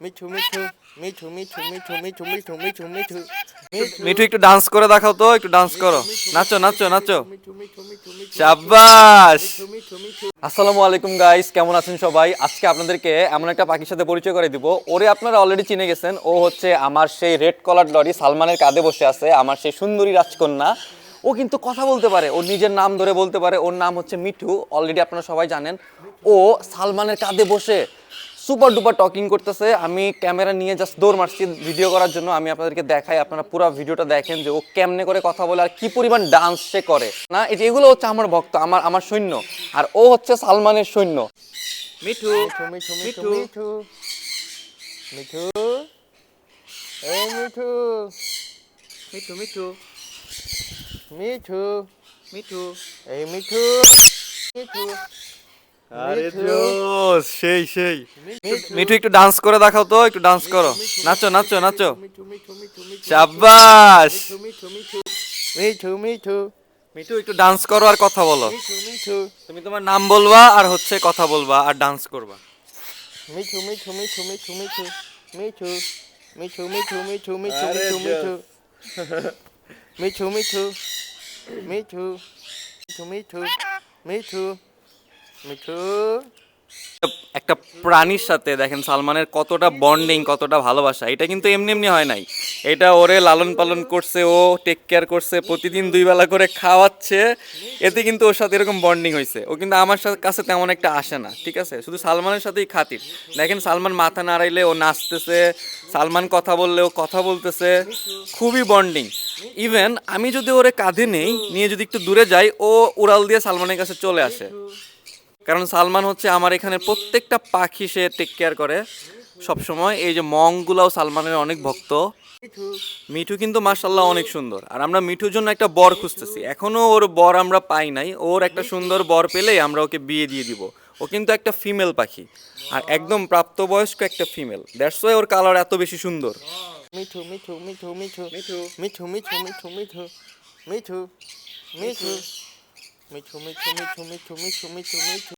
মিঠু মিঠু মিঠু মিঠু মিঠু মিঠু মিঠু মিঠু মিঠু মিঠু একটু ডান্স করে দেখাও তো একটু ডান্স করো নাচো নাচো নাচো শাবাশ আসসালামু আলাইকুম গাইস কেমন আছেন সবাই আজকে আপনাদেরকে এমন একটা পাখির সাথে পরিচয় করে দিব ওরে আপনারা অলরেডি চিনে গেছেন ও হচ্ছে আমার সেই রেড কলার লরি সালমানের কাঁধে বসে আছে আমার সেই সুন্দরী রাজকন্যা ও কিন্তু কথা বলতে পারে ওর নিজের নাম ধরে বলতে পারে ওর নাম হচ্ছে মিঠু অলরেডি আপনারা সবাই জানেন ও সালমানের কাঁধে বসে সুপার ডুপার টকিং করতেছে। আমি ক্যামেরা নিয়ে জাস্ট দৌড় মারছি ভিডিও করার জন্য। আমি আপনাদেরকে দেখাই আপনারা পুরো ভিডিওটা দেখেন যে ও কেমনে করে কথা বলে আর কি পরিমাণ ডান্স সে করে। না এই যে এগুলো হচ্ছে আমার ভক্ত আমার আমার সৈন্য। আর ও হচ্ছে সালমানের সৈন্য। মিঠু মিঠু মিঠু। মিঠু। মিঠু। এই মিঠু। মিঠু মিঠু। মিঠু। মিঠু। এই মিঠু। মিঠু। আরে। জোস সেই সেই মিঠু একটু ডান্স করে দেখাও তো একটু ডান্স করো নাচো নাচো নাচো মিঠু মিঠু মিঠু মিঠু শাবাশ মিঠু মিঠু মিঠু একটু ডান্স করো আর কথা বলো তুমি তোমার নাম বলবা আর হচ্ছে কথা বলবা আর ডান্স করবা মিঠু মিঠু মিঠু মিঠু মিঠু মিঠু মিঠু মিঠু মিঠু মিঠু মিঠু মিঠু। মিঠু মিঠু মিঠু মিঠু মিঠু মিঠু মিঠু। একটা প্রাণীর সাথে দেখেন সালমানের কতটা বন্ডিং কতটা ভালোবাসা, এটা কিন্তু এমনি এমনি হয় নাই। এটা ওরে লালন পালন করছে, ও টেক কেয়ার করছে, প্রতিদিন দুই বেলা করে খাওয়াচ্ছে, এতে কিন্তু ওর সাথে এরকম বন্ডিং হয়েছে ও কিন্তু আমার সাথে কাছে তেমন একটা আসে না, ঠিক আছে? শুধু সালমানের সাথেই খাতির। দেখেন সালমান মাথা নাড়াইলে ও নাচতেছে, সালমান কথা বললে ও কথা বলতেছে, খুবই বন্ডিং ইভেন আমি যদি ওরে কাঁধে নেই, নিয়ে যদি একটু দূরে যাই, ও উড়াল দিয়ে সালমানের কাছে চলে আসে। কারণ সালমান হচ্ছে আমার এখানে প্রত্যেকটা পাখি সে টেক কেয়ার করে সব সময় এই যে মংগুলাও সালমানের অনেক ভক্ত মিঠু মিঠু কিন্তু মার্শাল্লাহ অনেক সুন্দর আর আমরা মিঠুর জন্য একটা বর খুঁজতেছি এখনও ওর বর আমরা পাই নাই ওর একটা সুন্দর বর পেলেই আমরা ওকে বিয়ে দিয়ে দিব ও কিন্তু একটা ফিমেল পাখি আর একদম প্রাপ্তবয়স্ক একটা ফিমেল দ্যাটস ওয়াই ওর কালার এত বেশি সুন্দর মিঠু মিঠু মিঠু মিঠু মিঠু মিঠু মিঠু মিঠু মিঠু মিঠু মিঠু মিঠু মিঠু মিঠু মিঠু মিঠু মিঠু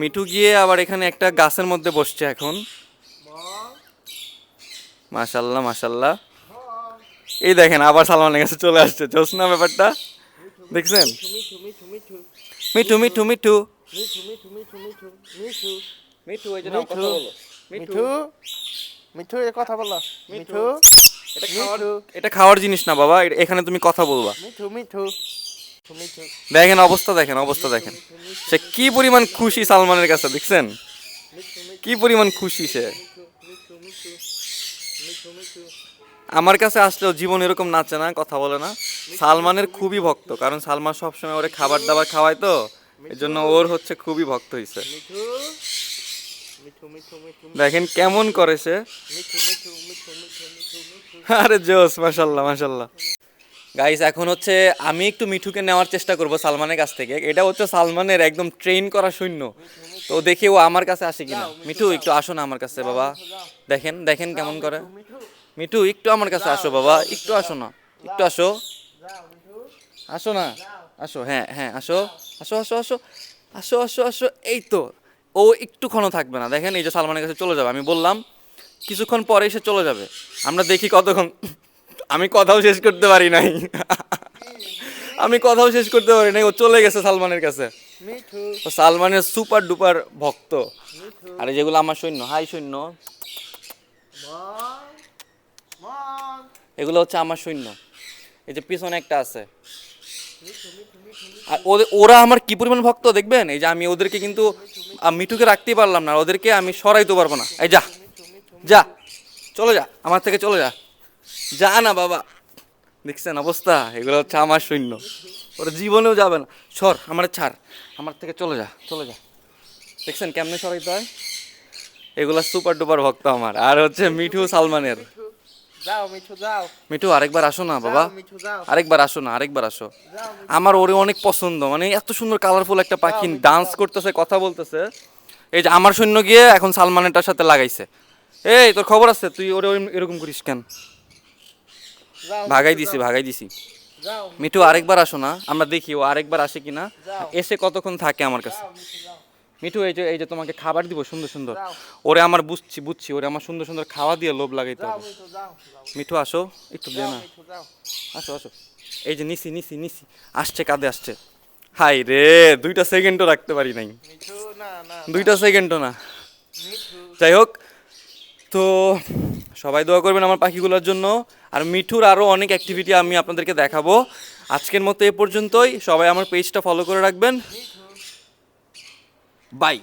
মিঠু গিয়ে আবার এখানে একটা গাছের মধ্যে বসছে এখন। মাশাল্লাহ মাশাল্লাহ। এই দেখেন আবার সালমানের কাছে চলে আসছে। চোস না ব্যাপারটা? দেখছেন? মিঠু মিঠু মিঠু। কথা এটা খাওয়ার জিনিস না বাবা এখানে তুমি কথা বলবা। মিঠু মিঠু। দেখেন অবস্থা দেখেন অবস্থা, দেখেন। সে কি পরিমাণ খুশি সালমানের কাছে, দেখছেন? কি পরিমাণ খুশি সে। আমার কাছে আসলেও জীবন এরকম নাচে না, কথা বলে না। সালমানের খুবই ভক্ত, কারণ সালমান সবসময় ওরে খাবার দাবার খাওয়ায় তো। এই জন্য ওর হচ্ছে খুবই ভক্ত হয়েছে দেখেন কেমন করে সে। আরে জোস, মাশাল্লাহ মাশাল্লাহ। গাইস এখন হচ্ছে আমি একটু মিঠুকে নেওয়ার চেষ্টা করব সালমানের কাছ থেকে। এটা হচ্ছে সালমানের একদম ট্রেন করা শূন্য তো দেখি ও আমার কাছে আসে কিনা। মিঠু, একটু আসো না আমার কাছে বাবা। দেখেন দেখেন কেমন করে। মিঠু, একটু আমার কাছে আসো বাবা। একটু আসো না। একটু আসো। আসো না। আসো হ্যাঁ হ্যাঁ আসো। আসো আসো আসো। আসো আসো আসো। এই তো। ও একটুক্ষণও থাকবে না। দেখেন এই যে সালমানের কাছে চলে যাবে। আমি বললাম, কিছুক্ষণ পরে এসে চলে যাবে। আমরা দেখি কতক্ষণ। আমি কথাও শেষ করতে পারি নাই। আমি কথাও শেষ করতে পারি নাই ও চলে গেছে সালমানের কাছে। ও সালমানের সুপার ডুপার ভক্ত। আর যেগুলো আমার সৈন্য হাই সৈন্য। এগুলো হচ্ছে আমার সৈন্য। এই যে পিছনে একটা আছে। আর ওদের ওরা আমার কি পরিমাণ ভক্ত দেখবেন? এই যে আমি ওদেরকে কিন্তু মিঠুকে রাখতেই পারলাম না। ওদেরকে আমি সরাইতে পারব না। এই যা যা চলে যা আমার থেকে চলে যা। যা না বাবা। দেখছেন অবস্থা? এগুলো হচ্ছে আমার সৈন্য। ওরা জীবনেও যাবে না। সর আমার ছাড়। আমার থেকে চলে যা চলে যা। দেখছেন কেমনে সরাইতে হয়? এগুলা সুপার ডুপার ভক্ত আমার। আর হচ্ছে মিঠু সালমানের। মিঠু আরেকবার আসো না বাবা। আরেকবার আসো না আরেকবার আসো। আমার ওরে অনেক পছন্দ। মানে এত সুন্দর কালারফুল একটা পাখি ডান্স করতেছে কথা বলতেছে। এই যে আমার সৈন্য গিয়ে এখন সালমানেরটার সাথে লাগাইছে। এই তোর খবর আছে? তুই ওরে এরকম করিস কেন? ভাগাই দিছি ভাগাই দিছি। মিঠু আরেকবার আসো না আমরা দেখি ও আরেকবার আসে কিনা। এসে কতক্ষণ থাকে আমার কাছে? মিঠু এই যে এই যে তোমাকে খাবার দিব সুন্দর সুন্দর। ওরে আমার বুঝছি বুঝছি ওরে আমার সুন্দর সুন্দর খাওয়া দিয়ে লোভ লাগাইতে হবে। মিঠু আসো একটু দে না। আসো আসো। এই যে নিসি নিসি নিসি আসছে কাঁধে আসছে। হাই রে দুইটা সেকেন্ডও রাখতে পারি নাই। দুইটা সেকেন্ডও না। যাই হোক তো সবাই দোয়া করবেন আমার পাখিগুলোর জন্য আর মিঠুর আরও অনেক অ্যাক্টিভিটি আমি আপনাদেরকে দেখাবো আজকের মতো এ পর্যন্তই সবাই আমার পেজটা ফলো করে রাখবেন বাই